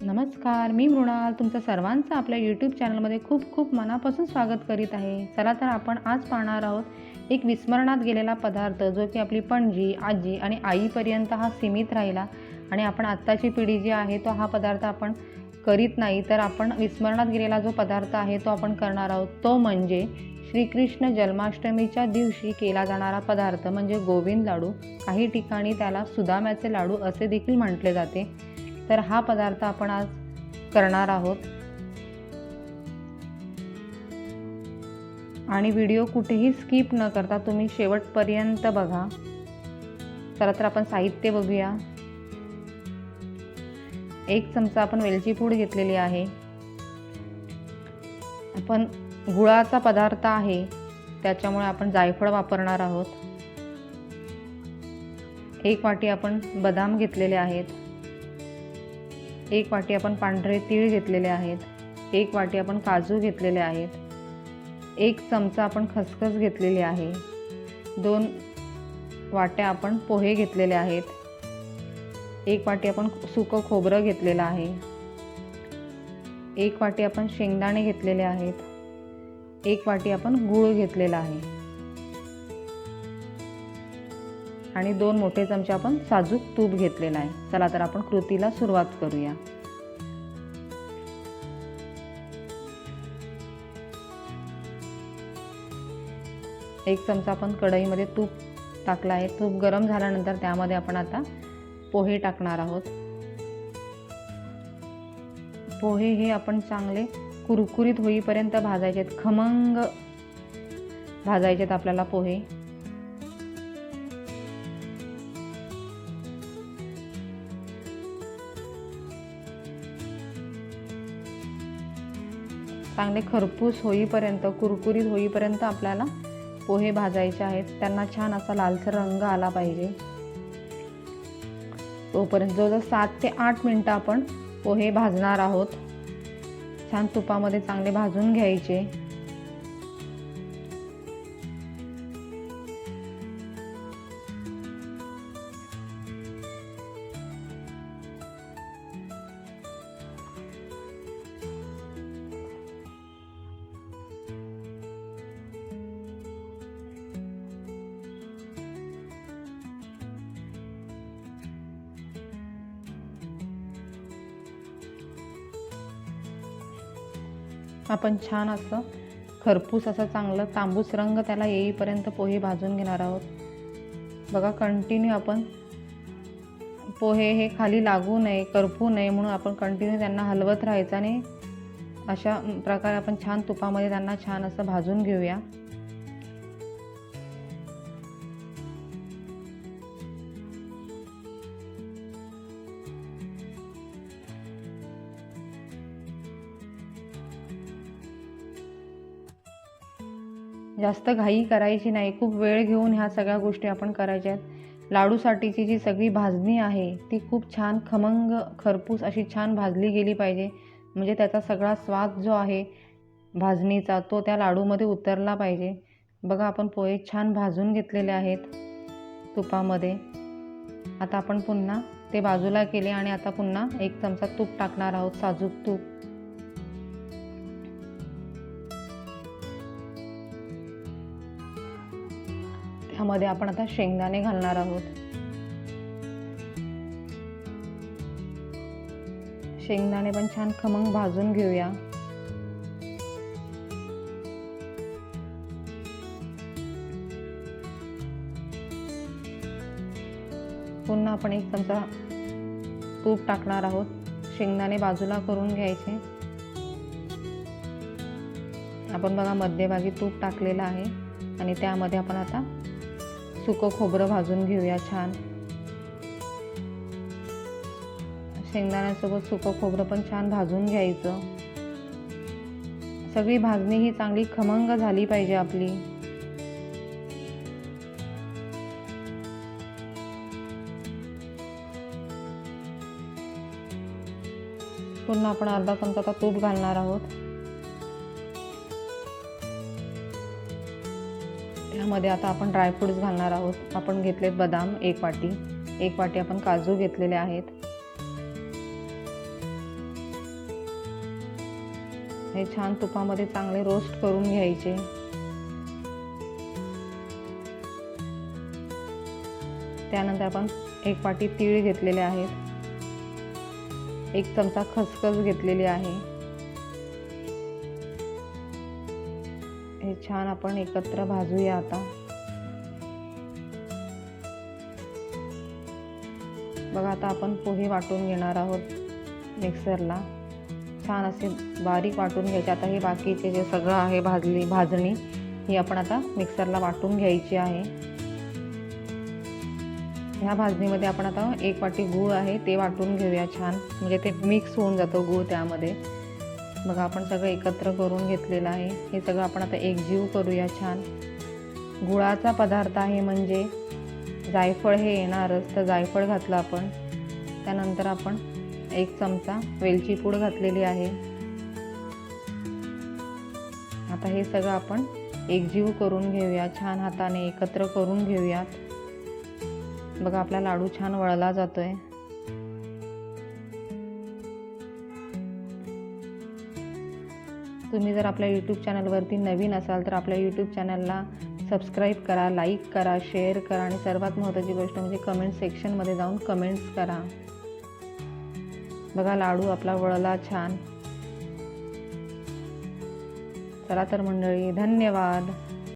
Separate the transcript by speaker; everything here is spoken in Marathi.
Speaker 1: नमस्कार मी मृणाल. तुमचं सर्वांचं आपल्या यूट्यूब चॅनलमध्ये खूप खूप मनापासून स्वागत करीत आहे. चला तर आपण आज पाहणार आहोत एक विस्मरणात गेलेला पदार्थ जो की आपली पणजी आजी आणि आईपर्यंत हा सीमित राहिला आणि आपण आत्ताची पिढी जी आहे तो हा पदार्थ आपण करीत नाही. तर आपण विस्मरणात गेलेला जो पदार्थ आहे तो आपण करणार आहोत. तो म्हणजे श्रीकृष्ण जन्माष्टमीच्या दिवशी केला जाणारा पदार्थ म्हणजे गोविंद लाडू. काही ठिकाणी त्याला सुदाम्याचे लाडू असे देखील म्हटले जाते. तर हा पदार्थ आपण आज करणार आहोत. आणि व्हिडिओ कुठेही स्किप न करता तुम्ही शेवटपर्यंत बघा. चला तर आपण साहित्य बघूया. एक चमचा आपण वेलची पूड घेतलेली आहे. आपण गुळाचा पदार्थ आहे. त्याच्यामुळे आपण जायफळ वापरणार आहोत. एक वाटी आपण बदाम घेतलेले आहेत. एक वाटी आपण पांढरे तीळ घेतलेले आहेत एक वाटी आपण काजू घेतलेले आहेत एक चमचा आपण खसखस घेतलेली आहे दोन वाट्या आपण पोहे घेतलेले आहेत एक वाटी आपण सुकं खोबरं घेतलेलं आहे एक वाटी आपण शेंगदाणे घेतलेले आहेत एक वाटी आपण गूळ घेतलेला आहे. आणि दोन मोठे चमचे आपण साजूक तूप घेतलेला आहे चला तर आपण कृतीला सुरुवात करूया. एक चमचा आपण कढईमध्ये तूप टाकला आहे. तूप गरम झाल्यानंतर त्यामध्ये आपण आता पोहे टाकणार आहोत. पोहे हे आपण चांगले कुरकुरीत होईपर्यंत भाजायचे आहेत. खमंग भाजायचे आहेत आपल्याला पोहे. चांगले खरपूस होईपर्यंत कुरकुरीत होईपर्यंत आपल्याला पोहे भाजायचे आहेत. त्यांना छान असा लालसर रंग आला पाहिजे. तोपर्यंत जवळजवळ सात ते आठ मिनटं आपण पोहे भाजणार आहोत. छान तुपामध्ये चांगले भाजून घ्यायचे. आपण छान असं. खरपूस असं चांगलं तांबूस रंग त्याला येईपर्यंत पोहे भाजून घेणार आहोत. बघा कंटिन्यू आपण. पोहे हे खाली लागू नये करपू नये म्हणून आपण कंटिन्यू त्यांना हलवत राहायचं आणि अशा प्रकारे आपण छान तुपामध्ये त्यांना छान असं भाजून घेऊया. जास्त घाई करायची नाही. खूप वेळ घेऊन ह्या सगळ्या गोष्टी आपण करायच्या आहेत. लाडूसाठीची जी सगळी भाजणी आहे ती खूप छान खमंग खरपूस अशी छान भाजली गेली पाहिजे. म्हणजे त्याचा सगळा स्वाद जो आहे भाजणीचा तो त्या लाडूमध्ये उतरला पाहिजे. बघा आपण पोहे छान भाजून घेतलेले आहेत तुपामध्ये. आता आपण पुन्हा ते बाजूला केले आणि आता पुन्हा एक चमचा तूप टाकणार आहोत साजूक तूप. ह्यामध्ये आपण आता शेंगदाणे घालणार आहोत. शेंगदाणे पण छान खमंग भाजून घेऊया. पुन्हा आपण एक चमचा तूप टाकणार आहोत. शेंगदाणे बाजूला करून घ्यायचे. आपण बघा मध्यभागी तूप टाकलेलं आहे आणि त्यामध्ये आपण आता सुकं खोबरं भाजून घेऊया छान. शेंगदाण्यासोबत सुकं खोबरं पण छान भाजून घ्यायचं. सगळी भाजणी ही चांगली खमंग झाली पाहिजे आपली. पुन्हा आपण अर्धा चमचा तूप घालणार आहोत. त्यामध्ये आता आपण ड्रायफ्रूट्स घालणार आहोत. आपण घेतलेत बदाम एक वाटी. एक वाटी आपण काजू घेतलेले आहेत. हे छान तुपामध्ये चांगले रोस्ट करून घ्यायचे. त्यानंतर आपण एक वाटी तीळ घेतलेले आहेत. एक चमचा खसखस घेतलेली आहे. हे छान आपण एकत्र भाजूया आता. बघा आता आपण पोहे वाटून घेणार आहोत मिक्सरला. छान असे बारीक वाटून घ्यायचे. आता हे बाकीचे जे सगळं आहे भाजली भाजणी ही आपण आता मिक्सरला वाटून घ्यायची आहे. ह्या भाजणीमध्ये आपण आता एक वाटी गूळ आहे ते वाटून घेऊया छान. म्हणजे ते मिक्स होऊन जातो गूळ त्यामध्ये. बघा आपण सगळं एकत्र करून घेतलेलं आहे. हे सगळं आपण आता एकजीव करूया छान. गुळाचा पदार्थ आहे म्हणजे जायफळ हे येणारच तर जायफळ घातलं आपण. त्यानंतर आपण एक चमचा वेलची पूड घातलेली आहे. आता हे सगळं आपण एकजीव करून घेऊया छान हाताने एकत्र करून घेऊयात. बघा आपला लाडू छान वळला जातो आहे तुम्ही जर आपल्या यूट्यूब चॅनलवरती नवीन असाल तर आपल्या यूट्यूब चॅनलला सबस्क्राईब करा लाईक करा शेअर करा आणि सर्वात महत्त्वाची गोष्ट म्हणजे कमेंट सेक्शनमध्ये जाऊन कमेंट्स करा. बघा लाडू आपला वळला छान. चला तर मंडळी धन्यवाद.